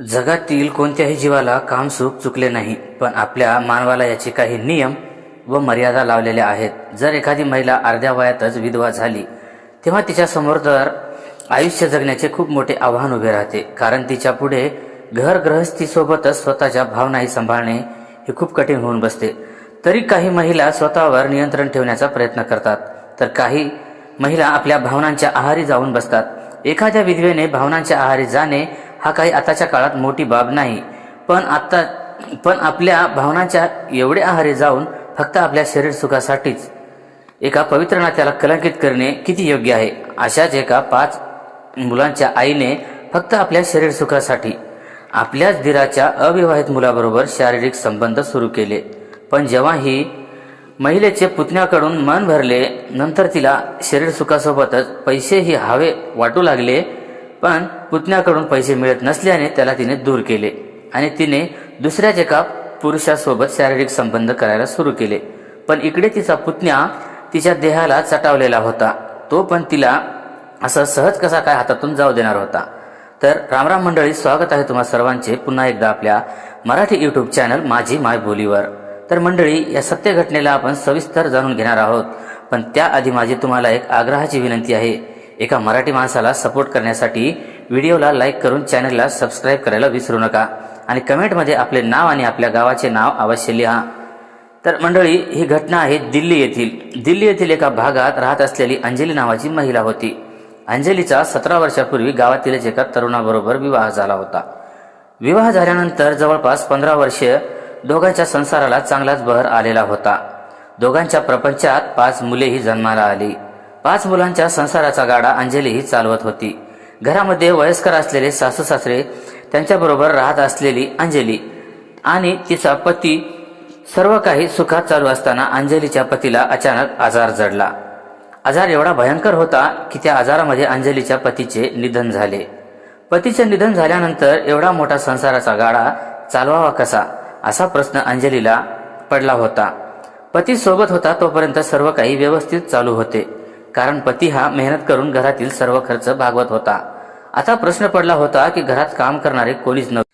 जगातील कोणत्याही जीवाला कामसुख चुकले नाही पण आपल्या मानवाला याचे काही नियम व मर्यादा लावलेल्या आहेत. जर एखादी महिला अर्ध्या वयातच विधवा झाली तेव्हा तिच्यासमोर तर आयुष्य जगण्याचे खूप मोठे आव्हान उभे राहते कारण तिच्या पुढे घर ग्रहस्थीसोबतच स्वतःच्या भावनाही सांभाळणे हे खूप कठीण होऊन बसते. तरी काही महिला स्वतःवर नियंत्रण ठेवण्याचा प्रयत्न करतात. तर काही महिला आपल्या भावनांच्या आहारी जाऊन बसतात. एखाद्या विधवेने भावनांच्या आहारी जाणे हा काही आताच्या काळात मोठी बाब नाही. पण आता पण आपल्या भावनांच्या एवढे आहारी जाऊन फक्त आपल्या शरीर सुखासाठीच. एका पवित्र नात्याला कलंकित करणे किती योग्य आहे? अशाच एका पाच मुलांच्या आईने फक्त आपल्या शरीर सुखासाठी आपल्याच दिराच्या अविवाहित मुलाबरोबर शारीरिक संबंध सुरू केले. पण जेव्हा ही महिलेचे पुतण्याकडून मन भरले नंतर तिला शरीर सुखासोबतच पैसेही हवे वाटू लागले पण पुतण्याकडून पैसे मिळत नसल्याने त्याला तिने दूर केले आणि तिने दुसऱ्याच एका पुरुषासोबत शारीरिक संबंध करायला सुरू केले. पण इकडे तिचा पुतण्या तिच्या देहाला चटावलेला होता. तो पण तिला असं सहज कसा काय हातातून जाऊ देणार होता. तर रामराम मंडळी स्वागत आहे तुम्हा सर्वांचे पुन्हा एकदा आपल्या मराठी युट्यूब चॅनल माझी माय बोलीवर. तर मंडळी या सत्य घटनेला आपण सविस्तर जाणून घेणार आहोत. पण त्याआधी माझी तुम्हाला एक आग्रहाची विनंती आहे. एका मराठी माणसाला सपोर्ट करण्यासाठी व्हिडिओला लाईक करून चॅनलला सबस्क्राईब करायला विसरू नका. आणि कमेंटमध्ये आपले नाव आणि आपल्या गावाचे नाव अवश्य लिहा. तर मंडळी ही घटना आहे दिल्ली येथील. दिल्ली येथील एका भागात राहत असलेली अंजली नावाची महिला होती. अंजलीचा सतरा वर्षापूर्वी गावातीलच एका तरुणाबरोबर विवाह झाला होता. विवाह झाल्यानंतर जवळपास पंधरा वर्ष दोघांच्या संसाराला चांगलाच बहर आलेला होता. दोघांच्या प्रपंचात पाच मुलेही जन्माला आली. पाच मुलांच्या संसाराचा गाडा अंजलीही चालवत होती. घरामध्ये वयस्कर असलेले सासू सासरे त्यांच्याबरोबर राहत असलेली अंजली आणि तिचा पती सर्व काही सुखात चालू असताना अंजलीच्या पतीला अचानक आजार जडला. आजार एवढा भयंकर होता की त्या आजारामध्ये अंजलीच्या पतीचे निधन झाले. पतीचे निधन झाल्यानंतर एवढा मोठा संसाराचा गाडा चालवावा कसा असा प्रश्न अंजलीला पडला होता. पती सोबत होता तोपर्यंत सर्व काही व्यवस्थित चालू होते. कारण पती हा मेहनत करून घरातील सर्व खर्च भागवत होता. आता प्रश्न पडला होता की घरात काम करणारे कोणीच नव्हते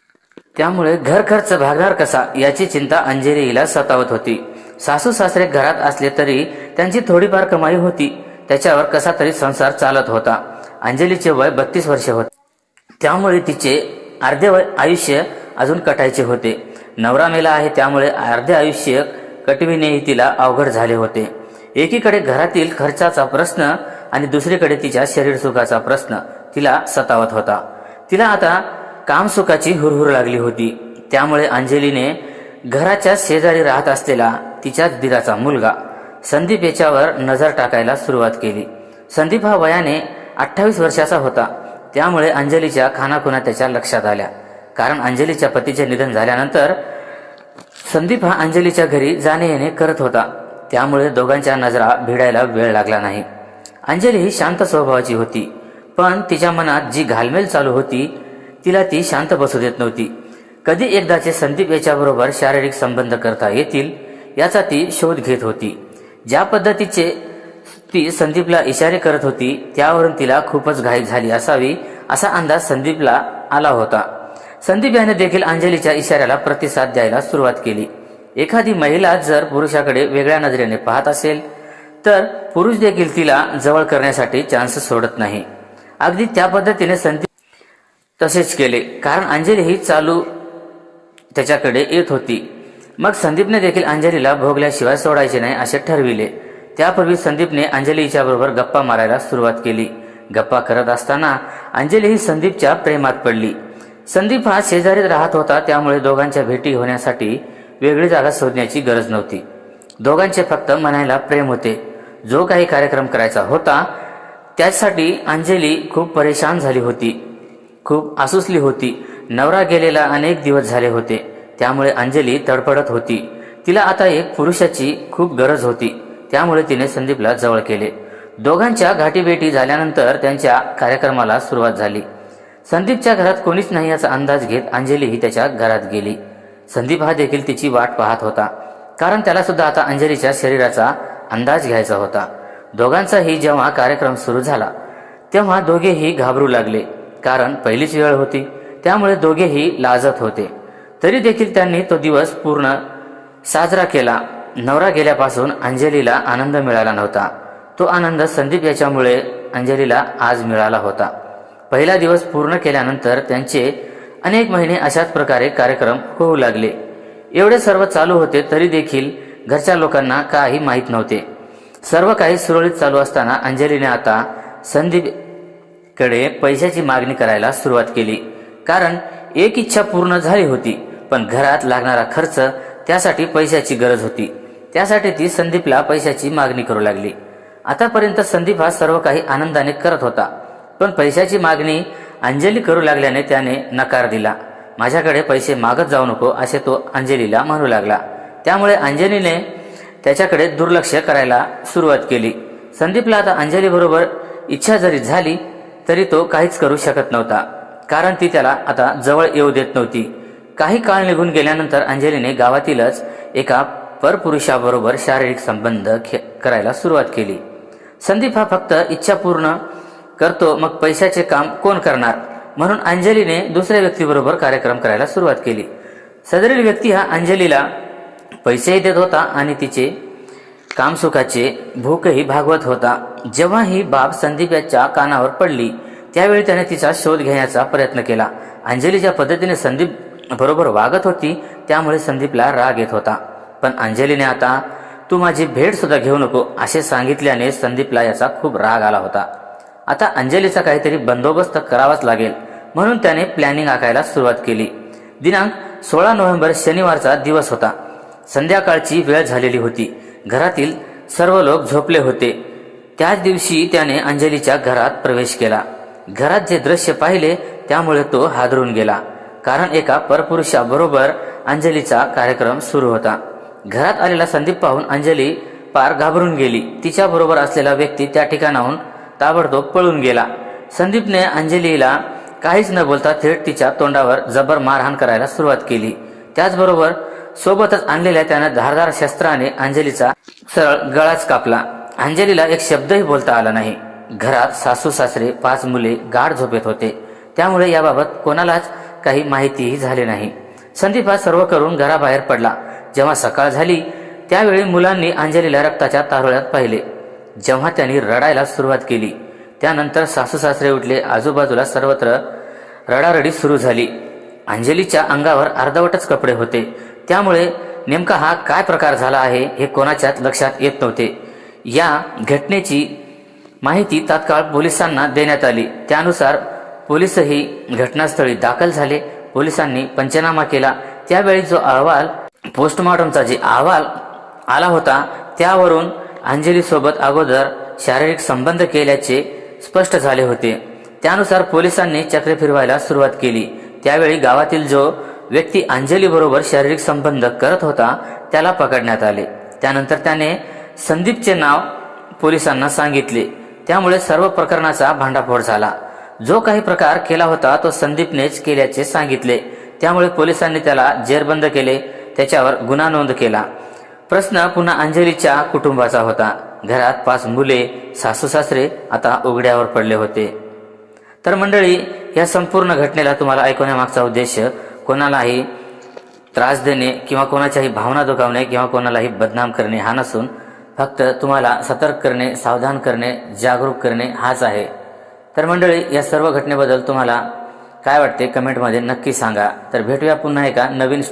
त्यामुळे घर खर्च भागणार कसा याची चिंता अंजलीला सतावत होती. सासू सासरे घरात असले तरी त्यांची थोडीफार कमाई होती. त्याच्यावर कसा तरी संसार चालत होता. अंजलीचे वय बत्तीस वर्षे होते. त्यामुळे तिचे अर्धे वय आयुष्य अजून कटायचे होते. नवरा मेला आहे त्यामुळे अर्धे आयुष्य कटविणेही तिला अवघड झाले होते. एकीकडे घरातील खर्चाचा प्रश्न आणि दुसरीकडे तिच्या शरीर सुखाचा प्रश्न. तिला सतावत होता. तिला आता कामसुखाची हुरहुर लागली होती. त्यामुळे अंजलीने घराच्या शेजारी राहत असलेला तिच्याच दिराचा मुलगा संदीप याच्यावर नजर टाकायला सुरुवात केली. संदीप हा वयाने अठ्ठावीस वर्षाचा होता. त्यामुळे अंजलीच्या खानाखुना त्याच्या लक्षात आल्या. कारण अंजलीच्या पतीचे निधन झाल्यानंतर संदीप हा अंजलीच्या घरी जाणे येणे करत होता. त्यामुळे दोघांच्या नजरा भिडायला वेळ लागला नाही. अंजली ही शांत स्वभावाची होती पण तिच्या मनात जी घालमेल चालू होती तिला ती शांत बसू देत नव्हती. कधी एकदाचे संदीप याच्याबरोबर शारीरिक संबंध करता येतील याचा ती शोध घेत होती. ज्या पद्धतीचे ती संदीपला इशारे करत होती त्यावरून तिला खूपच घाई झाली असावी असा अंदाज संदीपला आला होता. संदीप याने देखील अंजलीच्या इशाऱ्याला प्रतिसाद द्यायला सुरुवात केली. एखादी महिला जर पुरुषाकडे वेगळ्या नजरेने पाहत असेल तर पुरुष देखील तिला जवळ करण्यासाठी चान्स सोडत नाही. अगदी त्या पद्धतीने संदीप तसेच केले. कारण अंजली ही चालू त्याच्याकडे येत होती. मग संदीपने देखील अंजलीला भोगल्याशिवाय सोडायचे नाही असे ठरविले. त्यापूर्वी संदीपने अंजलीच्या बरोबर गप्पा मारायला सुरुवात केली. गप्पा करत असताना अंजली ही संदीपच्या प्रेमात पडली. संदीप हा शेजारीत राहत होता त्यामुळे दोघांच्या भेटी होण्यासाठी वेगळी जागा शोधण्याची गरज नव्हती. दोघांचे फक्त म्हणायला प्रेम होते. जो काही कार्यक्रम करायचा होता त्यासाठी अंजली खूप परेशान झाली होती. खूप आसुसली होती. नवरा गेलेला अनेक दिवस झाले होते. त्यामुळे अंजली तडफडत होती. तिला आता एक पुरुषाची खूप गरज होती. त्यामुळे तिने संदीपला जवळ केले. दोघांच्या गाठीभेटी झाल्यानंतर त्यांच्या कार्यक्रमाला सुरुवात झाली. संदीपच्या घरात कोणीच नाही याचा अंदाज घेत अंजली ही त्याच्या घरात गेली. संदीप हा देखील तिची वाट पाहत होता. कारण त्याला सुद्धा आता अंजलीच्या शरीराचा अंदाज घ्यायचा होता. दोघांचाही जेव्हा कार्यक्रम सुरू झाला तेव्हा दोघेही घाबरू लागले. कारण पहिलीच वेळ होती त्यामुळे दोघेही लाजत होते. तरी देखील त्यांनी तो दिवस पूर्ण साजरा केला. नवरा गेल्यापासून अंजलीला आनंद मिळाला नव्हता. तो आनंद संदीप याच्यामुळे अंजलीला आज मिळाला होता. पहिला दिवस पूर्ण केल्यानंतर त्यांचे अनेक महिने अशाच प्रकारे कार्यक्रम होऊ लागले. एवढे सर्व चालू होते तरी देखील घरच्या लोकांना काही माहीत नव्हते. सर्व काही सुरळीत चालू असताना अंजलीने आता संदीपकडे पैशाची मागणी करायला सुरुवात केली. कारण एक इच्छा पूर्ण झाली होती पण घरात लागणारा खर्च त्यासाठी पैशाची गरज होती. त्यासाठी ती संदीपला पैशाची मागणी करू लागली. आतापर्यंत संदीप हा सर्व काही आनंदाने करत होता पण पैशाची मागणी अंजली करू लागल्याने त्याने नकार दिला. माझ्याकडे पैसे मागत जाऊ नको असे तो अंजलीला म्हणू लागला. त्यामुळे अंजलीने त्याच्याकडे दुर्लक्ष करायला सुरुवात केली. संदीपला आता अंजलीबरोबर इच्छा जरी झाली तरी तो काहीच करू शकत नव्हता. कारण ती त्याला आता जवळ येऊ देत नव्हती. काही काळ निघून गेल्यानंतर अंजलीने गावातीलच एका परपुरुषाबरोबर शारीरिक संबंध खे- करायला सुरुवात केली. संदीप हा फक्त इच्छापूर्ण करतो मग पैशाचे काम कोण करणार? म्हणून अंजलीने दुसऱ्या व्यक्तीबरोबर कार्यक्रम करायला सुरुवात केली. सदरील व्यक्ती हा अंजलीला पैसेही देत होता आणि तिचे कामसुखाचे भूकही भागवत होता. जेव्हा ही बाब संदीप याच्या कानावर पडली त्यावेळी त्याने तिचा शोध घेण्याचा प्रयत्न केला. अंजली ज्या पद्धतीने संदीप बरोबर वागत होती त्यामुळे संदीपला राग येत होता. पण अंजलीने आता तू माझी भेट सुद्धा घेऊ नको असे सांगितल्याने संदीपला याचा खूप राग आला होता. आता अंजलीचा काहीतरी बंदोबस्त करावाच लागेल म्हणून त्याने प्लॅनिंग आखायला सुरुवात केली. दिनांक सोळा नोव्हेंबर शनिवारचा दिवस होता. संध्याकाळची वेळ झालेली होती. घरातील सर्व लोक झोपले होते. त्याच दिवशी त्याने अंजलीच्या घरात प्रवेश केला. घरात जे दृश्य पाहिले त्यामुळे तो हादरून गेला. कारण एका परपुरुषाबरोबर अंजलीचा कार्यक्रम सुरू होता. घरात आलेला संदीप पाहून अंजली पार घाबरून गेली. तिच्याबरोबर असलेला व्यक्ती त्या ठिकाणाहून ताबडतोब पळून गेला. संदीपने अंजलीला काहीच न बोलता थेट तिच्या तोंडावर जबर मारहाण करायला सुरुवात केली. त्याचबरोबर सोबतच आणलेल्या त्यानं धारदार शस्त्राने अंजलीचा सरळ गळाच कापला. अंजलीला एक शब्दही बोलता आला नाही. घरात सासू सासरे पाच मुले गाढ झोपेत होते. त्यामुळे याबाबत कोणालाच काही माहितीही झाली नाही. संदीप हा सर्व करून घराबाहेर पडला. जेव्हा सकाळ झाली त्यावेळी मुलांनी अंजलीला रक्ताच्या तारोळ्यात पाहिले. जेव्हा त्यांनी रडायला सुरुवात केली त्यानंतर सासू सासरे उठले. आजूबाजूला सर्वत्र रडारडी सुरू झाली. अंजलीच्या अंगावर अर्धवटच कपडे होते. त्यामुळे नेमका हा काय प्रकार झाला आहे हे कोणाच्याच लक्षात येत नव्हते. या घटनेची माहिती तात्काळ पोलिसांना देण्यात आली. त्यानुसार पोलीसही घटनास्थळी दाखल झाले. पोलिसांनी पंचनामा केला. त्यावेळी जो अहवाल पोस्टमॉर्टमचा जे अहवाल आला होता त्यावरून अंजली सोबत अगोदर शारीरिक संबंध केल्याचे स्पष्ट झाले होते. त्यानुसार पोलिसांनी चक्रे फिरवायला सुरुवात केली. त्यावेळी गावातील जो व्यक्ती अंजली बरोबर शारीरिक संबंध करत होता त्याला पकडण्यात आले. त्यानंतर त्याने संदीपचे नाव पोलिसांना सांगितले. त्यामुळे सर्व प्रकरणाचा भांडाफोड झाला. जो काही प्रकार केला होता तो संदीपनेच केल्याचे सांगितले. त्यामुळे पोलिसांनी त्याला जेरबंद केले. त्याच्यावर गुन्हा नोंद केला. प्रश्न पुन्हा अंजलीच्या कुटुंबाचा होता. घरात पाच मुले सासू सासरे आता उघड्यावर पडले होते. तर मंडळी या संपूर्ण घटनेला तुम्हाला ऐकवण्यामागचा उद्देश कोणालाही त्रास देणे किंवा कोणाच्याही भावना दुखावणे किंवा कोणालाही बदनाम करणे हा नसून फक्त तुम्हाला सतर्क करणे सावधान करणे जागरूक करणे हाच आहे. तर मंडळी या सर्व घटनेबद्दल तुम्हाला काय वाटते कमेंटमध्ये नक्की सांगा. तर भेटूया पुन्हा एका नवीन